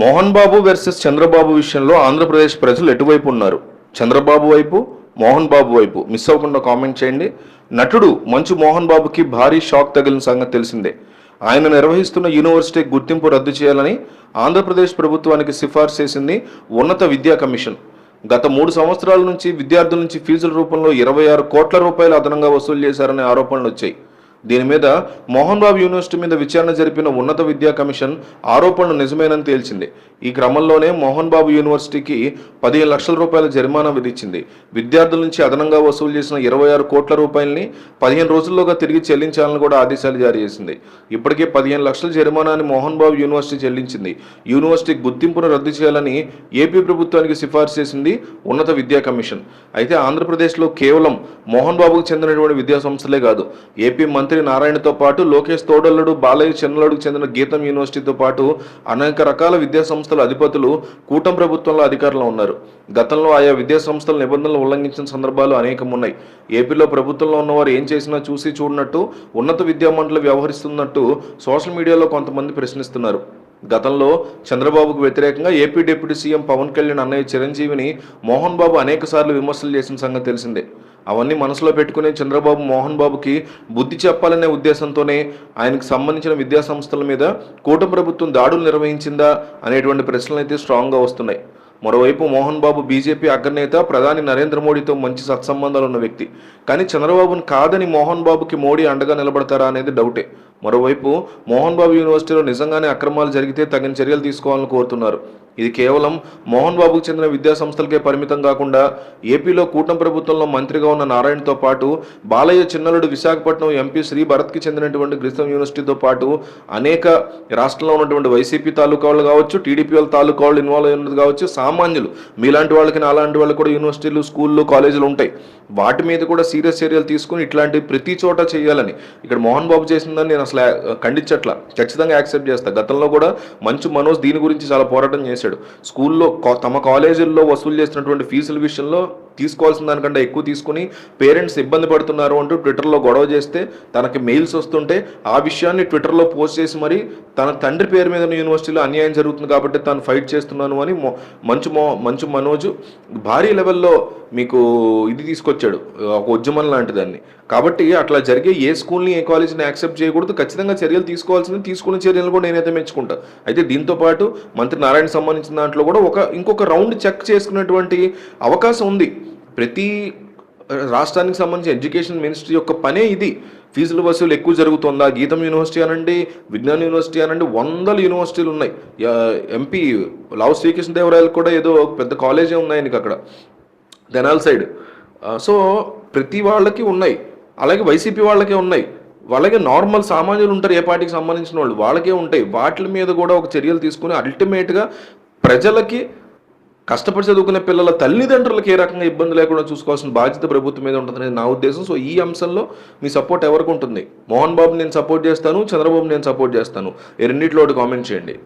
Mohan Babu versus Chandrababu విషయంలో ఆంధ్రప్రదేశ్ ప్రజలు ఎటువైపు ఉన్నారు? చంద్రబాబు వైపు మోహన్ బాబు వైపు? మిస్ అవ్వకుండా కామెంట్ చేయండి. నటుడు మంచు మోహన్ బాబుకి భారీ షాక్ తగిలిన సంగతి తెలిసిందే. ఆయన నిర్వహిస్తున్న యూనివర్సిటీ గుర్తింపు రద్దు చేయాలని ఆంధ్రప్రదేశ్ ప్రభుత్వానికి సిఫార్సు చేసింది ఉన్నత విద్యా కమిషన్. గత మూడు సంవత్సరాల నుంచి విద్యార్థుల నుంచి ఫీజుల రూపంలో ఇరవై ఆరు కోట్ల రూపాయలు అదనంగా వసూలు చేశారనే ఆరోపణలు వచ్చాయి దీని మీద మోహన్ బాబు యూనివర్సిటీ మీద విచారణ జరిపిన ఉన్నత విద్యా కమిషన్ ఆరోపణలు నిజమేనని తేల్చింది. ఈ క్రమంలోనే మోహన్ బాబు యూనివర్సిటీకి పదిహేను లక్షల రూపాయల జరిమానా విధించింది. విద్యార్థుల నుంచి అదనంగా వసూలు చేసిన ఇరవై ఆరు కోట్ల రూపాయలని పదిహేను రోజుల్లోగా తిరిగి చెల్లించాలని కూడా ఆదేశాలు జారీ చేసింది. ఇప్పటికే పదిహేను లక్షల జరిమానాని మోహన్ బాబు యూనివర్సిటీ చెల్లించింది. యూనివర్సిటీ గుర్తింపును రద్దు చేయాలని ఏపీ ప్రభుత్వానికి సిఫార్సు చేసింది ఉన్నత విద్యా కమిషన్. అయితే ఆంధ్రప్రదేశ్లో కేవలం మోహన్ బాబుకు చెందినటువంటి విద్యా సంస్థలే కాదు ఏపీ మంత్రి నారాయణతో పాటు లోకేష్ తోడల్లుడు బాలయ్య చెన్నలుడికి చెందిన గీతం యూనివర్సిటీతో పాటు అనేక రకాల విద్యాసంస్థల అధిపతులు కూటం ప్రభుత్వంలో అధికారంలో ఉన్నారు. గతంలో ఆయా విద్యాసంస్థల నిబంధనలు ఉల్లంఘించిన సందర్భాలు అనేకం ఉన్నాయి ఏపీలో ప్రభుత్వంలో ఉన్నవారు ఏం చేసినా చూసి చూడనట్టు ఉన్నత విద్యామండలి వ్యవహరిస్తున్నట్టు సోషల్ మీడియాలో కొంతమంది ప్రశ్నిస్తున్నారు. గతంలో చంద్రబాబుకు వ్యతిరేకంగా AP deputy CM Pawan Kalyan అన్నయ్య చిరంజీవిని మోహన్ బాబు అనేక సార్లు విమర్శలు చేసిన సంగతి తెలిసిందే. అవన్నీ మనసులో పెట్టుకునే చంద్రబాబు మోహన్ బాబుకి బుద్ధి చెప్పాలనే ఉద్దేశంతోనే ఆయనకు సంబంధించిన విద్యా సంస్థల మీద కూటమి ప్రభుత్వం దాడులు నిర్వహించిందా అనేటువంటి ప్రశ్నలు అయితే స్ట్రాంగ్గా వస్తున్నాయి. మరోవైపు మోహన్ బాబు బీజేపీ అగ్రనేత ప్రధాని నరేంద్ర మోడీతో మంచి సత్సంబంధాలు ఉన్న వ్యక్తి. కానీ చంద్రబాబును కాదని మోహన్ బాబుకి మోడీ అండగా నిలబడతారా అనేది డౌటే. మరోవైపు మోహన్ బాబు యూనివర్సిటీలో నిజంగానే అక్రమాలు జరిగితే తగిన చర్యలు తీసుకోవాలని కోరుతున్నారు. ఇది కేవలం మోహన్ బాబుకు చెందిన విద్యా సంస్థలకే పరిమితం కాకుండా ఏపీలో కూటమి ప్రభుత్వంలో మంత్రిగా ఉన్న నారాయణతో పాటు బాలయ్య చిన్నలుడు విశాఖపట్నం ఎంపీ శ్రీ భరత్కి చెందినటువంటి గ్రిస్తం యూనివర్సిటీతో పాటు అనేక రాష్ట్రంలో ఉన్నటువంటి వైసీపీ తాలూకా వాళ్ళు కావచ్చు టీడీపీ వాళ్ళ తాలూకా వాళ్ళు ఇన్వాల్వ్ అయినది కావచ్చు సామాన్యులు. మీలాంటి వాళ్ళకి నాలాంటి వాళ్ళకి కూడా యూనివర్సిటీలు స్కూళ్ళు కాలేజీలు ఉంటాయి. వాటి మీద కూడా సీరియస్ చర్యలు తీసుకుని ఇట్లాంటి ప్రతి చోట చేయాలని ఇక్కడ మోహన్ బాబు చేసిందని నేను అసలు ఖండించట్ల. ఖచ్చితంగా యాక్సెప్ట్ చేస్తా. గతంలో కూడా మంచు మనోజ్ దీని గురించి చాలా పోరాటం చేశాడు. స్కూల్లో తమ కాలేజీల్లో వసూలు చేసినటువంటి ఫీజుల విషయంలో తీసుకోవాల్సిన దానికంటే ఎక్కువ తీసుకుని పేరెంట్స్ ఇబ్బంది పడుతున్నారు అంటూ ట్విట్టర్లో గొడవ చేస్తే తనకి మెయిల్స్ వస్తుంటే ఆ విషయాన్ని ట్విట్టర్లో పోస్ట్ చేసి మరి తన తండ్రి పేరు మీద యూనివర్సిటీలో అన్యాయం జరుగుతుంది కాబట్టి తాను ఫైట్ చేస్తున్నాను అని మంచు మో మంచు మనోజ్ భారీ లెవెల్లో మీకు ఇది తీసుకొచ్చాడు ఒక ఉద్యమం లాంటి దాన్ని. కాబట్టి అట్లా జరిగే ఏ స్కూల్ని ఏ కాలేజీని యాక్సెప్ట్ చేయకూడదు. ఖచ్చితంగా చర్యలు తీసుకోవాల్సింది తీసుకున్న చర్యలు కూడా నేనైతే మెచ్చుకుంటా. అయితే దీంతో పాటు మంత్రి నారాయణ సంబంధించిన దాంట్లో కూడా ఒక ఇంకొక రౌండ్ చెక్ చేసుకునేటువంటి అవకాశం ఉంది. ప్రతి రాష్ట్రానికి సంబంధించి ఎడ్యుకేషన్ మినిస్ట్రీ యొక్క పనే ఇది. ఫీజుల వసూలు ఎక్కువ జరుగుతుందా? గీతం యూనివర్సిటీ అనండి విజ్ఞాన్ యూనివర్సిటీ అనండి వందల యూనివర్సిటీలు ఉన్నాయి. ఎంపీ లావు శ్రీకృష్ణదేవరాయలు కూడా ఏదో పెద్ద కాలేజే ఉన్నాయి ఆయనకి అక్కడ తెనాల్ సైడ్. సో ప్రతి వాళ్ళకి ఉన్నాయి. అలాగే వైసీపీ వాళ్ళకే ఉన్నాయి. వాళ్ళకే నార్మల్ సామాన్యులు ఉంటారు ఏ పార్టీకి సంబంధించిన వాళ్ళు. వాళ్ళకే ఉంటాయి. వాటి మీద కూడా ఒక చర్యలు తీసుకుని అల్టిమేట్గా ప్రజలకి కష్టపడి చదువుకునే పిల్లల తల్లిదండ్రులకు ఏ రకంగా ఇబ్బంది లేకుండా చూసుకోవాల్సిన బాధ్యత ప్రభుత్వం మీద ఉంటుందనేది నా ఉద్దేశం. సో ఈ అంశంలో మీ సపోర్ట్ ఎవరికి ఉంటుంది? మోహన్ బాబు నేను సపోర్ట్ చేస్తాను చంద్రబాబు నేను సపోర్ట్ చేస్తాను. ఈ రెండిట్లో ఒకటి కామెంట్ చేయండి.